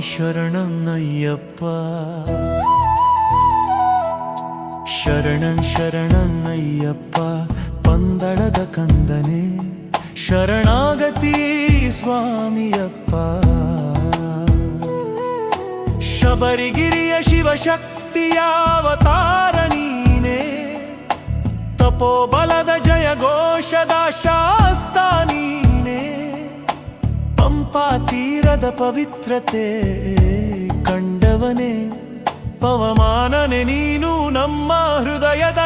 ಶರಣನ್ನಯ್ಯಪ್ಪ. ಶರಣನ್ ಶರಣನ್ನಯ್ಯಪ್ಪ ಪಂದಳದ ಕಂದನೆ. ಶರಣಾಗತಿ ಸ್ವಾಮಿಯಪ್ಪ. ಶಬರಿಗಿರಿಯ ಶಿವಶಕ್ತಿಯಾವತಾರ ನೀನೆ. ತಪೋಬಲದ ಜಯ ಘೋಷದ ಶಾಸ್ತ ಪವಿತ್ರತೆ ಕಂಡವನೇ ಪವಮಾನನೆ ನೀನು ನಮ್ಮ ಹೃದಯದ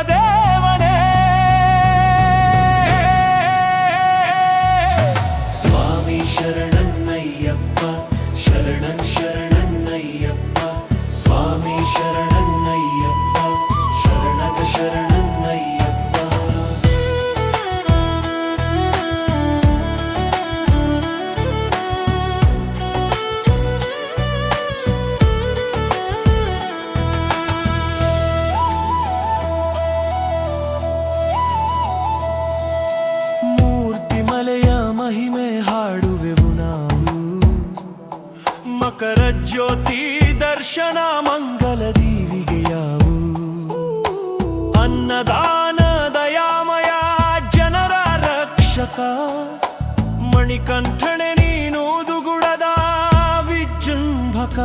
ದರ್ಶನ ಮಂಗಲ ದೀವಿಗೆಯಾವು ಅನ್ನದಾನ ದಯಾಮಯ ಜನರ ರಕ್ಷಕ? ಮಣಿಕಂಠಣೆ ನೀನು ದುಗುಡದ ವಿಜೃಂಭಕ?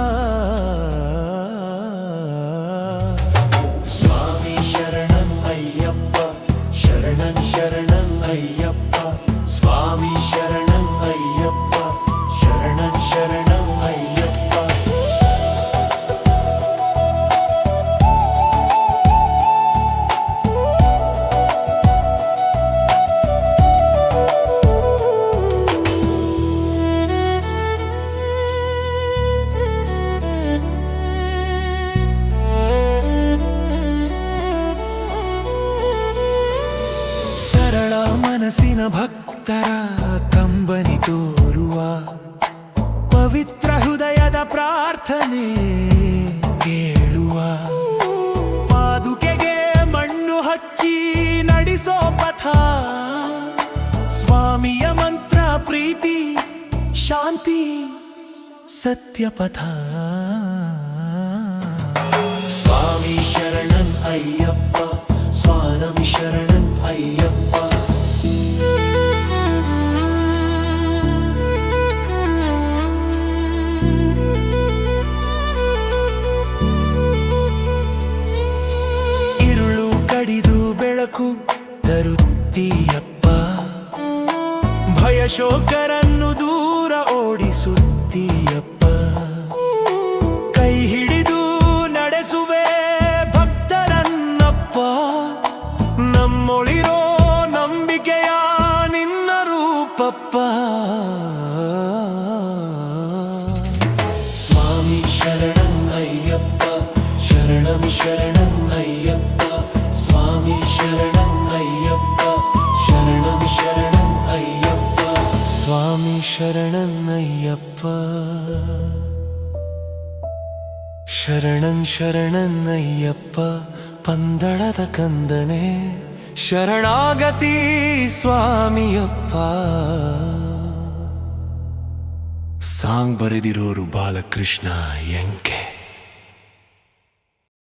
ಮನಸ್ಸಿನ ಭಕ್ತರ ಕಂಬನಿ ತೋರುವ ಪವಿತ್ರ ಹೃದಯದ ಪ್ರಾರ್ಥನೆ ಕೇಳುವ. ಪಾದುಕೆಗೆ ಮಣ್ಣು ಹಚ್ಚಿ ನಡೆಸೋ ಪಥ. ಸ್ವಾಮಿಯ ಮಂತ್ರ, ಪ್ರೀತಿ, ಶಾಂತಿ ಸತ್ಯ ಪಥ ಸ್ವಾಮಿ ಶರಣನ್ ಅಯ್ಯಪ್ಪ, ಸ್ವಾನಮಿ ಶರಣನ್ ಅಯ್ಯಪ್ಪ. ಶೋಕರನ್ನು ದೂರ ಓಡಿಸುತ್ತೀಯಪ್ಪ. ಕೈ ಹಿಡಿದು ನಡೆಸುವೆ ಭಕ್ತರನ್ನಪ್ಪ. ನಮ್ಮೊಳಿರೋ ನಂಬಿಕೆಯ ನಿನ್ನ ರೂಪಪ್ಪ. ಸ್ವಾಮಿ ಶರಣಂ ಅಯ್ಯಪ್ಪ ಶರಣಂ ಶರಣಂ. ಸ್ವಾಮಿ ಶರಣಂ ಅಯ್ಯಪ್ಪ ಶರಣಂ ಶರಣಂ ಅಯ್ಯಪ್ಪ ಪಂದಳದ ಕಂದನೆ ಶರಣಾಗತಿ ಸ್ವಾಮಿಯಪ್ಪ ಸಾಂಗ್ ಬರೆದಿರೋರು ಬಾಲಕೃಷ್ಣ ಎಂಕೆ